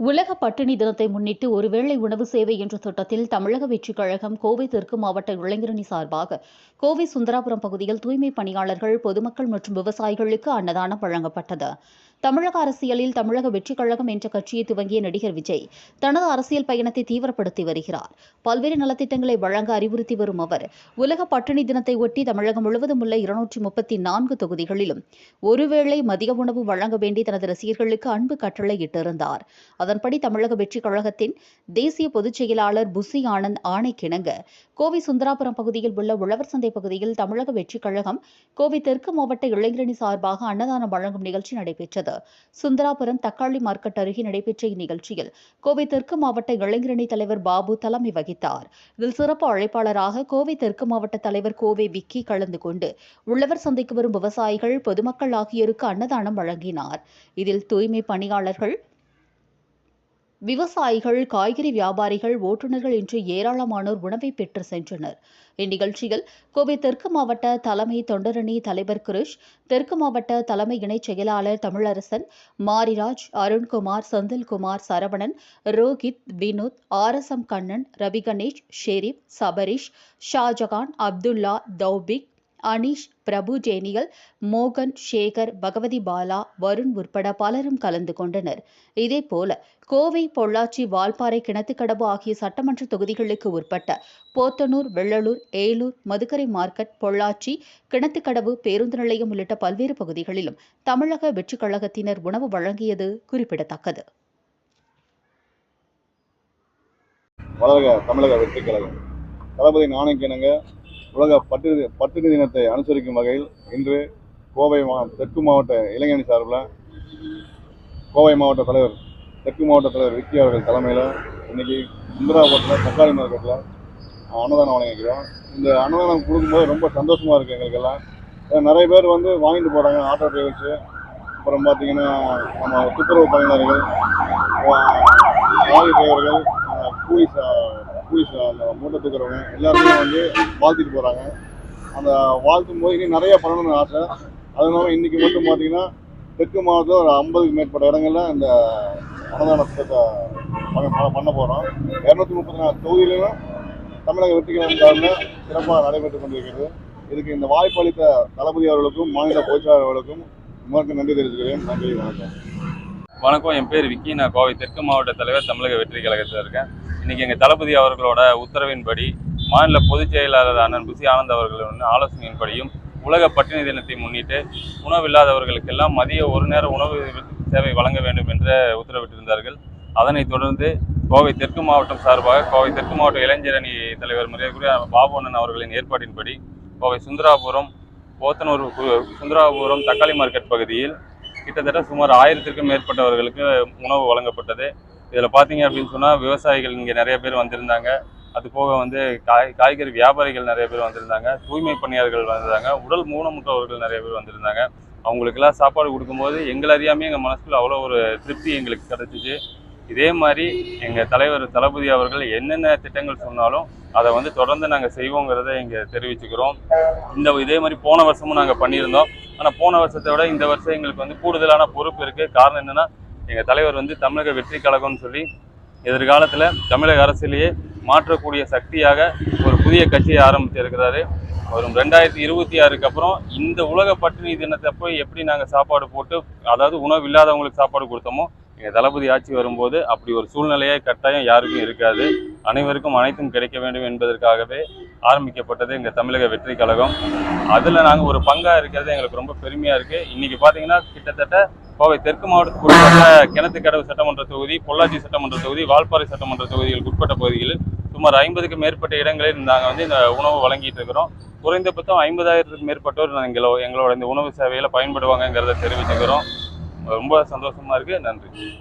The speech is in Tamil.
உலக பட்டினி தினத்தை முன்னிட்டு ஒருவேளை உணவு சேவை என்ற திட்டத்தில் தமிழக வெற்றிக் கழகம் கோவை தெற்கு மாவட்ட இளைஞரணி சார்பாக கோவை சுந்தராபுரம் பகுதியில் தூய்மை பணியாளர்கள் பொதுமக்கள் மற்றும் விவசாயிகளுக்கு அன்னதானம் வழங்கப்பட்டது. தமிழக அரசியலில் தமிழக வெற்றிக் கழகம் என்ற கட்சியை துவங்கிய நடிகர் விஜய் தனது அரசியல் பயணத்தை தீவிரப்படுத்தி வருகிறார். பல்வேறு நலத்திட்டங்களை வழங்க அறிவுறுத்தி வரும் அவர் உலக பட்டினி தினத்தை ஒட்டி தமிழகம் முழுவதும் உள்ள இருநூற்றி முப்பத்தி நான்கு தொகுதிகளிலும் ஒருவேளை மதிய உணவு வழங்க வேண்டி தனது ரசிகர்களுக்கு அன்பு கட்டளையிட்டிருந்தார் அதன்படி தமிழக வெற்றிக் கழகத்தின் தேசிய பொதுச் செயலாளர் புசி ஆனந்த் ஆணைக்கிணங்க கோவை சுந்தராபுரம் பகுதியில் உள்ள உழவர் சந்தை பகுதியில் தமிழக வெற்றிக் கழகம் கோவை தெற்கு மாவட்ட இளைஞரணி சார்பாக அன்னதானம் வழங்கும் நிகழ்ச்சி நடைபெற்றது. சுந்தராபுரம் தக்காளி மார்க்கெட் அருகே நடைபெற்ற இந்நிகழ்ச்சியில் கோவை தெற்கு மாவட்ட இளைஞரணி தலைவர் பாபு தலைமை வகித்தார். இதில் சிறப்பு அழைப்பாளராக கோவை தெற்கு மாவட்ட தலைவர் கோவை விக்கி கலந்து கொண்டு உழவர் சந்தைக்கு வரும் விவசாயிகள் பொதுமக்கள் ஆகியோருக்கு அன்னதானம் வழங்கினார். இதில் தூய்மை பணியாளர்கள் விவசாயிகள் காய்கறி வியாபாரிகள் ஓட்டுநர்கள் என்று ஏராளமானோர் உணவை பெற்று சென்றனர். இந்நிகழ்ச்சியில் கோவை தெற்கு மாவட்ட தலைமை தொண்டரணி தலைவர் கிருஷ் தெற்கு மாவட்ட தலைமை இணைச் செயலாளர் Tamilarasan Mariraj Arunkumar Senthilkumar Saravanan Rohit Vinoth R S M Kannan Ravi Ganesh Sharif Sabarish Shahjahan Abdullah Taufiq Aneesh Prabhu Janiel மோகன் சேகர் பகவதி பாலா வருண் உட்பட பலரும் கலந்து கொண்டனர். இதேபோல கோவை பொள்ளாச்சி வால்பாறை கிணத்துக்கடவு ஆகிய சட்டமன்ற தொகுதிகளுக்கு உட்பட்ட போத்தனூர் வெள்ளலூர் ஏலூர் மதுக்கரை மார்க்கெட் பொள்ளாச்சி கிணத்துக்கடவு பேருந்து நிலையம் உள்ளிட்ட பல்வேறு பகுதிகளிலும் தமிழக வெற்றிக் கழகத்தினர் உணவு வழங்கியது குறிப்பிடத்தக்கது. தமிழக வெற்றிக் கழகம். தளபதி நாணயக்கிணங்க உலக பட்டு பட்டினி தினத்தை அனுசரிக்கும் வகையில் இன்று கோவை மா தெற்கு மாவட்ட இளைஞணி சார்பில் கோவை மாவட்ட தலைவர் தெற்கு மாவட்ட தலைவர் விக்கி அவர்கள் தலைமையில் இன்றைக்கி சுந்தராபுரத்தில் தக்காளி மார்க்கெட்டில் அன்னதானம் வழங்கிக்கிறோம் இந்த அன்னதானம் கொடுக்கும்போது ரொம்ப சந்தோஷமாக இருக்குது எங்களுக்கெல்லாம். நிறைய பேர் வந்து வாங்கிட்டு போகிறாங்க ஆட்டோ டிரைவர்ஸு. அப்புறம் பார்த்தீங்கன்னா நம்ம துப்புரவு பணியாளர்கள் லாரி டிரைவர்கள் கூலி போலீஸ் அந்த மூட்டை தூக்குறவங்க எல்லாருமே வந்து வாழ்த்திட்டு போகிறாங்க அந்த வாழ்த்தும் போது இன்னும் நிறைய பண்ணணும்னு ஆசை. அது இல்லாமல் இன்றைக்கி மட்டும் பார்த்தீங்கன்னா தெற்கு மாவட்டத்தில் ஒரு ஐம்பதுக்கு மேற்பட்ட இடங்கள்ல இந்த அன்னதான திட்டத்தை பண்ண பண்ண- போகிறோம் இரநூத்தி முப்பத்தி நாலு தொகுதியிலும் தமிழக வெற்றிகள் சார்பில் சிறப்பாக நடைபெற்று கொண்டிருக்கிறது. இதுக்கு இந்த வாய்ப்பு அளித்த தளபதி அவர்களுக்கும் மாநில பொதுச்செயலாளர் அவர்களுக்கும் உங்களுக்கு நன்றி தெரிவித்துக்கிறேன் நன்றி வணக்கம். வணக்கம். என் பேர் விக்கி. நான் கோவை தெற்கு மாவட்ட தலைவர் தமிழக வெற்றி கழகத்தில் இருக்கேன். இன்றைக்கி எங்கள் தளபதி அவர்களோட உத்தரவின்படி மாநில பொதுச் செயலாளர் அண்ணன் புசி ஆனந்த் அவர்களின் ஆலோசனையின்படியும் உலக பட்டினி தினத்தை முன்னிட்டு உணவில்லாதவர்களுக்கெல்லாம் மதிய ஒரு நேர உணவு சேவை வழங்க வேண்டும் என்று உத்தரவிட்டிருந்தார்கள். அதனைத் தொடர்ந்து கோவை தெற்கு மாவட்டம் சார்பாக கோவை தெற்கு மாவட்ட இளைஞரணி தலைவர் மரியாதைக்குரிய பாபு அண்ணன் அவர்களின் ஏற்பாட்டின்படி கோவை சுந்தராபுரம் போத்தனூர் கு- சுந்தராபுரம் தக்காளி மார்க்கெட் பகுதியில் கிட்டத்தட்ட சுமார் ஆயிரத்திற்கும் மேற்பட்டவர்களுக்கு உணவு வழங்கப்பட்டது. இதில் பார்த்தீங்க அப்படின்னு சொன்னால் விவசாயிகள் இங்கே நிறைய பேர் வந்திருந்தாங்க. அது போக வந்து காய் காய்கறி வியாபாரிகள் நிறைய பேர் வந்திருந்தாங்க. தூய்மை பணியாளர்கள் வந்திருந்தாங்க. உடல் ஊனமுற்றவர்கள் நிறைய பேர் வந்திருந்தாங்க. அவங்களுக்கெல்லாம் சாப்பாடு கொடுக்கும்போது எங்களை அறியாமே எங்கள் மனசுக்குள்ள அவ்வளோ ஒரு திருப்தி எங்களுக்கு கிடச்சிச்சு. இதே மாதிரி எங்கள் தலைவர் தளபதி அவர்கள் என்னென்ன திட்டங்கள் சொன்னாலும் அதை வந்து தொடர்ந்து நாங்கள் செய்வோங்கிறத இங்கே தெரிவிச்சுக்கிறோம். இந்த இதே மாதிரி போன வருஷமும் நாங்கள் பண்ணியிருந்தோம். ஆனால் போன வருஷத்தை விட இந்த வருஷம் எங்களுக்கு வந்து கூடுதலான பொறுப்பு இருக்குது. காரணம் என்னென்னா எங்கள் தலைவர் வந்து தமிழக வெற்றி கழகம்னு சொல்லி எதிர்காலத்தில் தமிழக அரசியலையே மாற்றக்கூடிய சக்தியாக ஒரு புதிய கட்சியை ஆரம்பிச்சிருக்கிறாரு வரும் ரெண்டாயிரத்தி இருபத்தி ஆறுக்கு அப்புறம் இந்த உலக பட்டினி தினத்தை போய் எப்படி நாங்கள் சாப்பாடு போட்டு அதாவது உணவு இல்லாதவங்களுக்கு சாப்பாடு கொடுத்தோமோ எங்கள் தளபதி ஆட்சி வரும்போது அப்படி ஒரு சூழ்நிலையே கட்டாயம் யாருக்கும் இருக்காது. அனைவருக்கும் அனைத்தும் கிடைக்க வேண்டும் என்பதற்காகவே ஆரம்பிக்கப்பட்டது எங்கள் தமிழக வெற்றி கழகம். அதில் நாங்கள் ஒரு பங்காக இருக்கிறது எங்களுக்கு ரொம்ப பெருமையாக இருக்குது இன்றைக்கி பார்த்தீங்கன்னா கிட்டத்தட்ட கோவை தெற்கு மாவட்டத்துக்கு உட்பட்ட கிணத்துக்கடவு சட்டமன்ற தொகுதி பொள்ளாச்சி சட்டமன்ற தொகுதி வால்பாறை சட்டமன்ற தொகுதிகளுக்கு உட்பட்ட பகுதிகளில் சுமார் ஐம்பதுக்கு மேற்பட்ட இடங்களில் நாங்கள் வந்து இந்த உணவு வழங்கிட்டு இருக்கிறோம். குறைந்தபட்சம் ஐம்பதாயிரத்துக்கு மேற்பட்டோர் எங்களோ எங்களோட இந்த உணவு சேவையில் பயன்படுவாங்கங்கிறத தெரிவிச்சுக்கிறோம். ரொம்ப சந்தோஷமா இருக்கு. நன்றி.